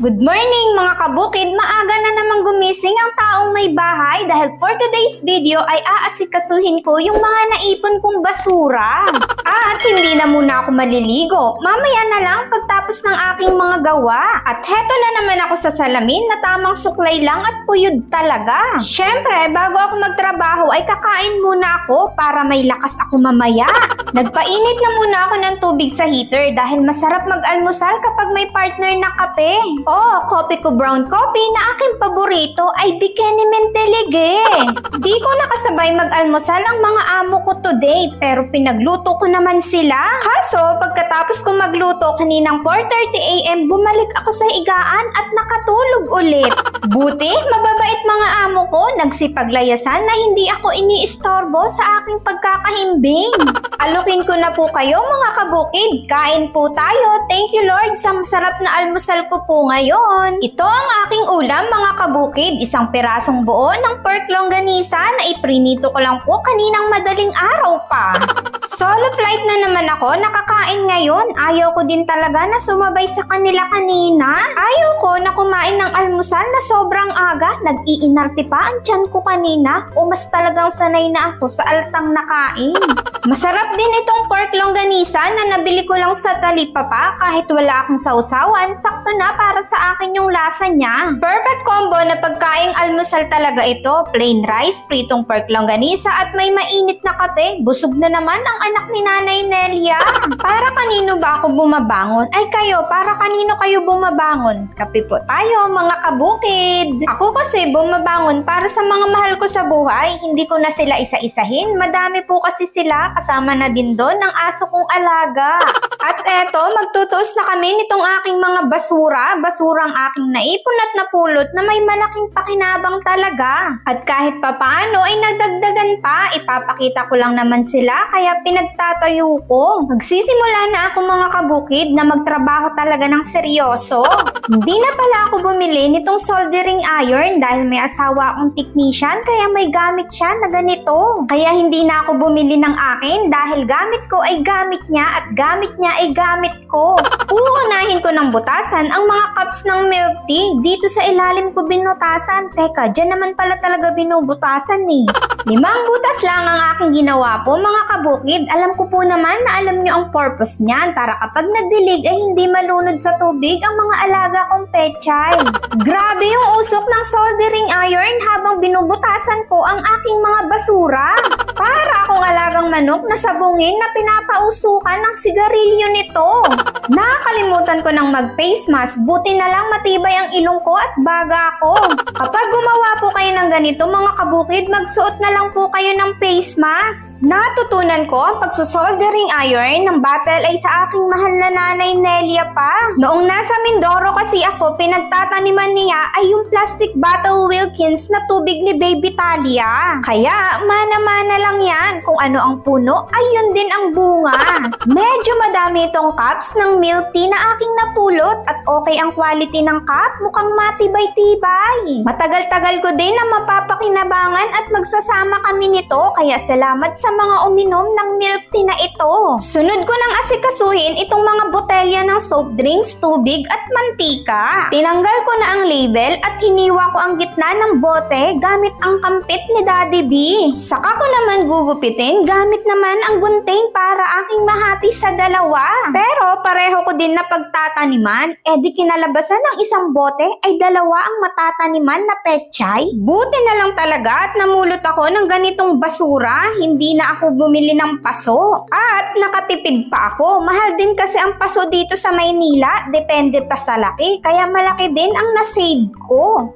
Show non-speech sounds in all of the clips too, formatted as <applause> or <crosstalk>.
Good morning mga kabukid! Maaga na namang gumising ang taong may bahay dahil for today's video ay aasikasuhin ko yung mga naipon kong basura. At hindi na muna ako maliligo. Mamaya na lang pagtapos ng aking mga gawa. At heto na naman ako sa salamin na tamang suklay lang at puyod talaga. Syempre, bago ako magtrabaho ay kakain muna ako para may lakas ako mamaya. Nagpainit na muna ako ng tubig sa heater dahil masarap mag-almusal kapag may partner na kape. Oh, kopi ko brown coffee na aking paborito ay Bikini Mentelige. <laughs> Di ko nakasabay mag-almusal ang mga amo ko today pero pinagluto ko naman sila. Kaso, pagkatapos ko magluto kaninang 4.30am, bumalik ako sa higaan at nakatulog ulit. <laughs> Buti, mababait mga amo ko, nagsipaglayasan na hindi ako iniistorbo sa aking pagkakahimbing. Alukin ko na po kayo mga kabukid. Kain po tayo. Thank you Lord sa masarap na almusal ko po ngayon. Ito ang aking ulam mga kabukid. Isang pirasong buo ng pork longganisa na iprinito ko lang po kaninang madaling araw pa. Solo flight na naman ako. Nakakain ngayon. Ayaw ko din talaga na sumabay sa kanila kanina. Ayaw ko na kumain ng almusal na sobrang aga. Nag-iinarte pa ang tiyan ko kanina. O mas talagang sanay na ako sa altang nakain. Masarap din itong pork longganisa na nabili ko lang sa talipapa kahit wala akong sausawan, sakto na para sa akin yung lasa niya. Perfect combo na pagkaing almusal talaga ito. Plain rice, pritong pork longganisa at may mainit na kape. Busog na naman ang anak ni Nanay Nelia. Para kanino ba ako bumabangon? Ay kayo, para kanino kayo bumabangon? Kape po tayo mga kabukid. Ako kasi bumabangon para sa mga mahal ko sa buhay. Hindi ko na sila isa-isahin. Madami po kasi sila kasama na din doon ng aso kong alaga. <laughs> At eto, magtutuos na kami nitong aking mga basura. Basurang aking naipon at napulot na may malaking pakinabang talaga. At kahit papaano ay nagdagdagan pa, ipapakita ko lang naman sila kaya pinagtatayo ko. Magsisimula na ako mga kabukid na magtrabaho talaga ng seryoso. Hindi na pala ako bumili nitong soldering iron dahil may asawa akong technician kaya may gamit siya na ganito. Kaya hindi na ako bumili ng akin dahil gamit ko ay gamit niya at gamit niya ay gamit ko. <laughs> Uunahin ko ng butasan ang mga cups ng milk tea. Dito sa ilalim ko binutasan. Teka, dyan naman pala talaga binubutasan eh. <laughs> Limang butas lang ang aking ginawa po mga kabukid. Alam ko po naman na alam nyo ang purpose niyan para kapag nagdilig ay hindi malunod sa tubig ang mga alaga kong pechay. Grabe yung usok ng soldering iron habang binubutasan ko ang aking mga basura. Para akong manok na sabungin na pinapausukan ng sigarilyo nito. Nakakalimutan ko ng mag-face mask. Buti na lang matibay ang ilong ko at baga ako. Kapag gumawa po kayo ng ganito mga kabukid, magsuot na lang po kayo ng face mask. Natutunan ko ang pagsusoldering iron ng battle ay sa aking mahal na nanay Nelia pa. Noong nasa Mindoro kasi ako, pinagtataniman niya ay yung plastic bottle Wilkins na tubig ni Baby Talia. Kaya, mana-mana lang yan. Kung ano ang puno, ay yun din ang bunga. Medyo madami itong cups ng milk tea na aking napulot at okay ang quality ng cup, mukhang matibay-tibay. Matagal-tagal ko din na mapapakinabangan at magsasama kami nito kaya salamat sa mga uminom ng milk tea na ito. Sunod ko nang asikasuhin itong mga botelya ng soft drinks, tubig at mantika. Tinanggal ko na ang label at hiniwa ko ang gitna ng bote gamit ang kampit ni Daddy B. Saka ko naman gugupitin gamit naman ang gunting para aking mahati sa dalawa. Pero pareho ko din na pagtataniman, eh di kinalabasan ng isang bote ay dalawa ang matataniman na pechay. Buti na lang talaga at namulot ako ng ganitong basura, hindi na ako bumili ng paso. At nakatipid pa ako, mahal din kasi ang paso dito sa Maynila, depende pa sa laki, kaya malaki din ang nasave ko.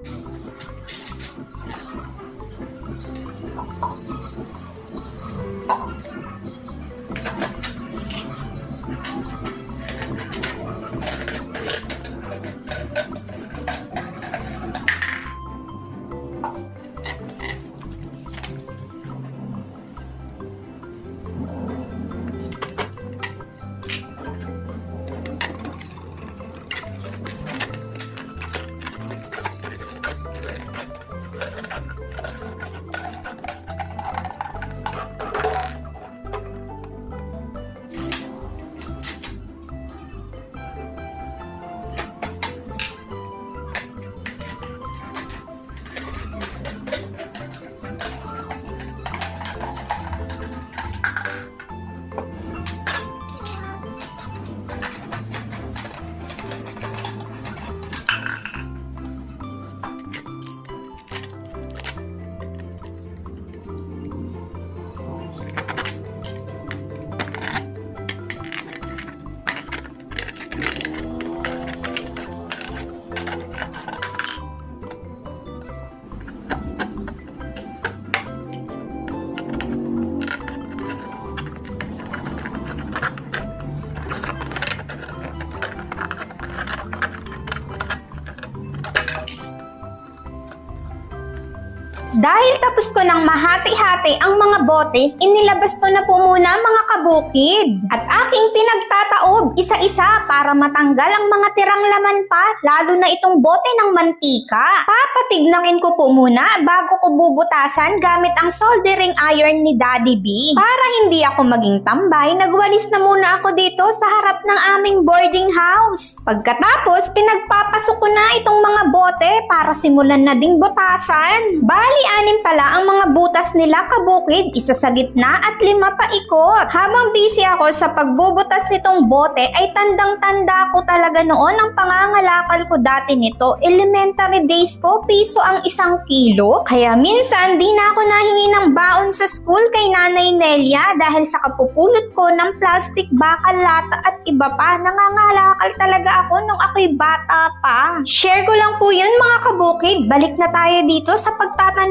Dahil tapos ko ng mahati-hati ang mga bote, inilabas ko na po muna mga kabukid. At aking pinagtataob isa-isa para matanggal ang mga tirang laman pa, lalo na itong bote ng mantika. Papatignakin ko po muna bago ko bubutasan gamit ang soldering iron ni Daddy B. Para hindi ako maging tambay, nagwalis na muna ako dito sa harap ng aming boarding house. Pagkatapos, pinagpapasok ko na itong mga bote para simulan na ding butasan. Bali, anim pala ang mga butas nila kabukid, isa sa gitna at lima pa ikot. Habang busy ako sa pagbubutas nitong bote, ay tandang-tanda ko talaga noon ang pangangalakal ko dati nito. Elementary days ko, piso ang isang kilo. Kaya minsan, di na ako nahingi ng baon sa school kay Nanay Nelia dahil sa kapupulot ko ng plastic bakal lata at iba pa. Nangangalakal talaga ako nung ako'y bata pa. Share ko lang po yun mga kabukid. Balik na tayo dito sa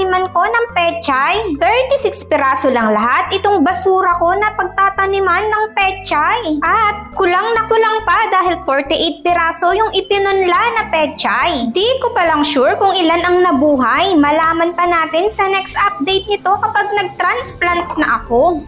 pagtataniman ko ng pechay. 36 piraso lang lahat itong basura ko na pagtataniman ng pechay. At kulang na kulang pa dahil 48 piraso yung ipinunla na pechay. Di ko pa lang sure kung ilan ang nabuhay. Malaman pa natin sa next update nito kapag nag-transplant na ako.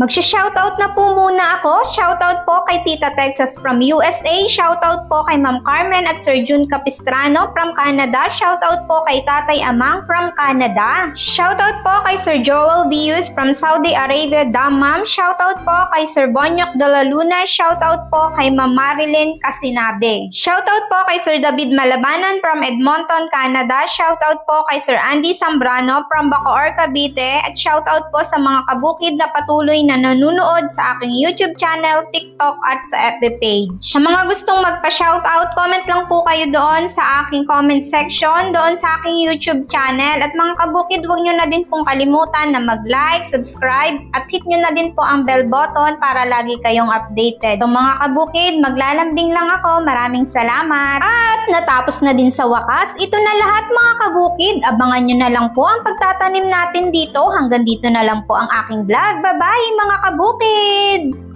Magsha-shoutout na po muna ako. Shoutout po kay Tita Texas from USA. Shoutout po kay Ma'am Carmen at Sir June Capistrano from Canada. Shoutout po kay Tatay Amang from Canada. Shoutout po kay Sir Joel Bius from Saudi Arabia, Dammam. Shoutout po kay Sir Bonyok de la Luna. Shoutout po kay Ma'am Marilyn Casinabe. Shoutout po kay Sir David Malabanan from Edmonton, Canada. Shoutout po kay Sir Andy Zambrano from Bacoor, Cavite. At shoutout po sa mga kabukid na patuloy na nanonood sa aking YouTube channel, TikTok at sa FB page. Sa mga gustong magpa-shoutout, comment lang po kayo doon sa aking comment section, doon sa aking YouTube channel. At mga kabukid, huwag nyo na din pong kalimutan na mag-like, subscribe, at hit nyo na din po ang bell button para lagi kayong updated. So mga kabukid, maglalambing lang ako. Maraming salamat. At natapos na din sa wakas, ito na lahat mga kabukid. Abangan nyo na lang po ang pagtatanim natin dito. Hanggang dito na lang po ang aking vlog. Bye-bye mga kabukid!